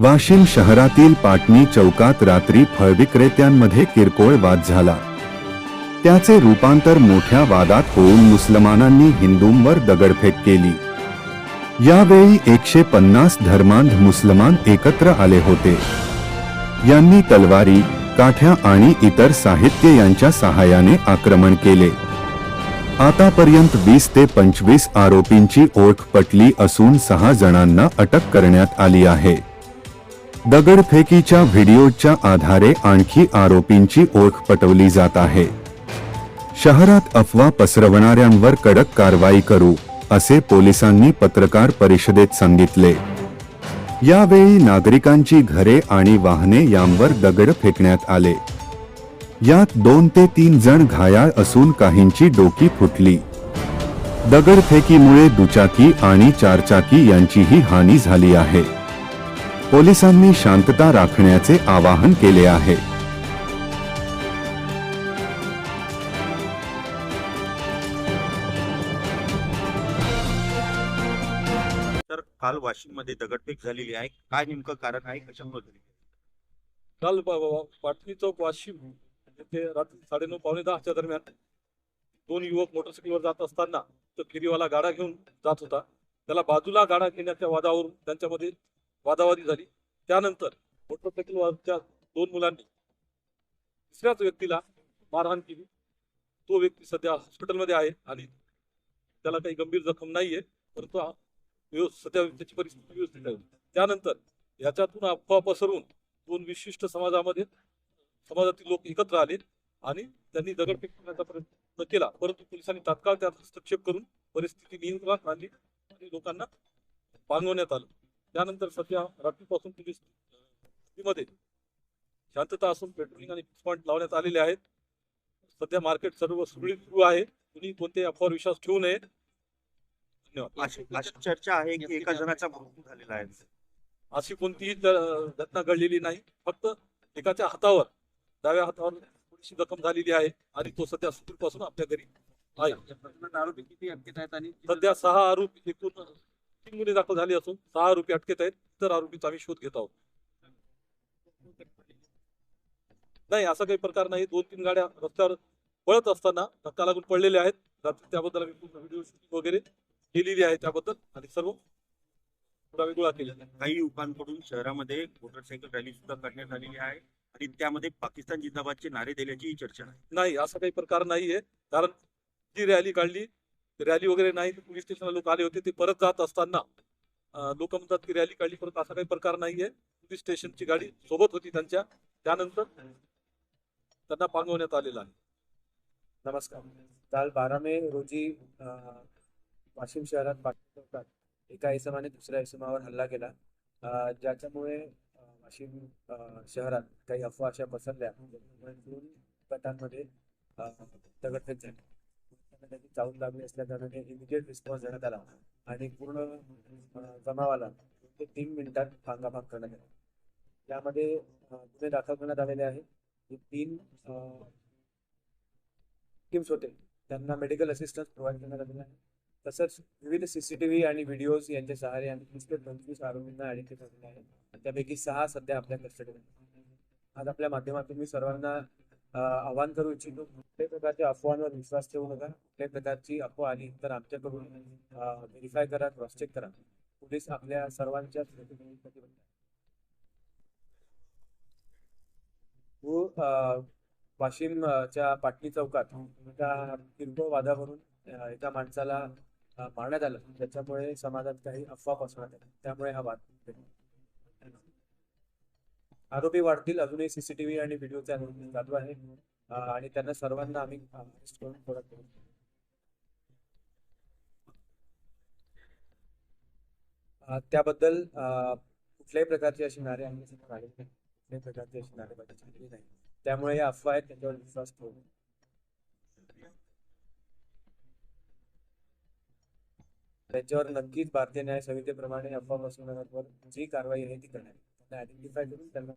वाशिम शहरातील पाटणी चौकात रात्री फळ विक्रेत्यांमध्ये किरकोळ वाद झाला. त्याचे रूपांतर मोठ्या वादात होऊन मुसलमानांनी हिंदूंवर दगडफेक केली. यावेळी एकशे पन्नास धर्मांध मुसलमान एकत्र आले होते. यांनी तलवारी काठ्या आणि इतर साहित्य यांच्या सहाय्याने आक्रमण केले. आतापर्यंत वीस ते पंचवीस आरोपींची ओळख पटली असून सहा जणांना अटक करण्यात आली आहे. दगडफेकीच्या व्हिडिओच्या आधारे आणखी आरोपींची ओळख पटवली जात आहे. शहरात अफवा पसरवणाऱ्यांवर कडक कारवाई करू असे पोलिसांनी पत्रकार परिषदेत सांगितले. यावेळी नागरिकांची घरे आणि वाहने यांवर दगड फेकण्यात आले. यात दोन ते तीन जण घायाळ असून काहींची डोकी फुटली. दगडफेकीमुळे दुचाकी आणि चारचाकी यांचीही हानी झाली आहे. पोलिसांनी शांतता राखण्याचे आवाहन केले आहे. तर काल वाशिममध्ये दगडफेक झालेली आहे. काय नेमकं कारण आहे? कशामुळे झाली? काल प- पाटणी चौक वाशिम येथे रात्री साडेनऊ पावणे दहाच्या दरम्यान दोन युवक मोटरसायकलवर जात असताना तो फेरीवाला गाडा घेऊन जात होता. त्याला बाजूला गाडा घेण्याच्या वादावरून त्यांच्यामध्ये वादावादी झाली. त्यानंतर मोटरसायकलवरच्या दोन मुलांनी तिसऱ्याच व्यक्तीला मारहाण केली. तो व्यक्ती सध्या हॉस्पिटलमध्ये आहे आणि त्याला काही गंभीर जखम नाहीये परंतु सध्या त्याची परिस्थिती व्यवस्थित आहे. त्यानंतर याच्यातून अफवा पसरून दोन विशिष्ट समाजामध्ये समाजातील लोक एकत्र आले आणि त्यांनी दगडफेक करण्याचा प्रयत्न केला. परंतु पोलिसांनी तात्काळ त्यात हस्तक्षेप करून परिस्थिती नियंत्रणात आणली आणि लोकांना पांगवण्यात आलं. त्यानंतर सध्या रात्रीपासून पोलीसमध्ये शांतता असून पेट्रोलिंग आणि पॉईंट लावण्यात आलेले आहेत. सध्या मार्केट सर्व सुरळीत सुरू आहे. कुणी कोणत्याही अफवावर विश्वास ठेवू नये. धन्यवाद. चर्चा आहे की एका जणाचा मृत्यू झालेला आहे. अशी कोणतीही घटना घडलेली नाही. फक्त एकाच्या हातावर डाव्या हातावर थोडीशी जखम झालेली आहे आणि तो सध्या पासून आपल्या घरी आहे. आरोपी किती अटकेत आहेत आणि सध्या सहा आरोपी एकूण गुन्हे दाखल झाले असून सहा आरोपी अटकेत आहेत. तर आरोपीचा आम्ही शोध घेत आहोत. नाही असा काही प्रकार नाही. दोन तीन गाड्या रस्त्यावर पळत असताना धक्का लागून पडलेल्या आहेत. त्याबद्दल आम्ही पूर्ण व्हिडिओ शूटिंग वगैरे केलेली आहे त्याबद्दल. आणि सर्व पुरावे गोळा आहेत काही युवकांकडून शहरामध्ये मोटरसायकल रॅली सुद्धा करण्यात आलेली आहे. आणि त्यामध्ये पाकिस्तान जिंदाबादचे नारे दिल्याची चर्चा आहे नाही असा काही प्रकार नाहीये. कारण जी रॅली काढली रॅली वगैरे नाही पोलीस स्टेशनला लोक आले होते ते परत जात असताना लोक म्हणतात की रॅली काढली परत असा काही प्रकार नाहीये. पोलीस स्टेशनची गाडी सोबत होती त्यांच्या. त्यानंतर त्यांना पांगवण्यात आलेला आहे. नमस्कार. काल बारा मे रोजी वाशिम शहरात पाटण चौकात एका इसमाने दुसऱ्या इसमावर हल्ला केला. ज्याच्यामुळे वाशिम शहरात काही अफवा अशा पसरल्या. गटांमध्ये दगडफेक झाली. त्यांना त्याची चावून लागली असल्या कारणाने इमिजिएट रिस्पॉन्स देण्यात आला. आणि पूर्ण जमावाला ते तीन मिनिटात फांगाफांग करण्यात आला. त्यामध्ये गुन्हे दाखल करण्यात आलेले आहे हे तीन टीम्स होते. त्यांना मेडिकल असिस्टन्स प्रोव्हाइड करण्यात आलेला आहे. तसंच विविध सीसीटीव्ही आणि व्हिडिओज यांच्या सहारे आम्ही वीस ते पंचवीस आरोपींना अडीच ठेवलेले आहे आणि त्यापैकी सहा सध्या आपल्या कस्टडीत आहेत. आज आपल्या माध्यमातून मी सर्वांना आवाहन करू इच्छितो कुठल्याही प्रकारच्या अफवांवर विश्वास ठेवू नका. कुठल्याही प्रकारची अफवा आली तर आमच्याकडून व्हेरीफाय करा क्रॉस चेक करा. पोलीस आपल्या सर्वांच्या अं, वाशिमच्या पाटणी चौकात एका किरकोळ वादावरून एका माणसाला मारण्यात आलं. त्याच्यामुळे समाजात काही अफवा पसरण्यात आल्या. त्यामुळे हा वाद. आरोपी वाढतील. अजूनही सीसीटीव्ही आणि व्हिडिओचे अनुसंधान चालू आहे. आणि त्यांना सर्वांना आम्ही अरेस्ट करून थोडा त्याबद्दल कुठल्याही प्रकारची अशी नारे आमच्यासमोर आलेली नाही. कुठल्याही प्रकारची अशी नारेबाजी झालेली नाही. त्यामुळे या अफवा आहेत त्यांच्यावर विश्वास ठेवू त्यांच्यावर नक्कीच भारतीय न्याय संहितेप्रमाणे अफवा बसवण्यावर जी कारवाई आहे ती करणार त्यांना आयडेंटिफाय करून त्यांना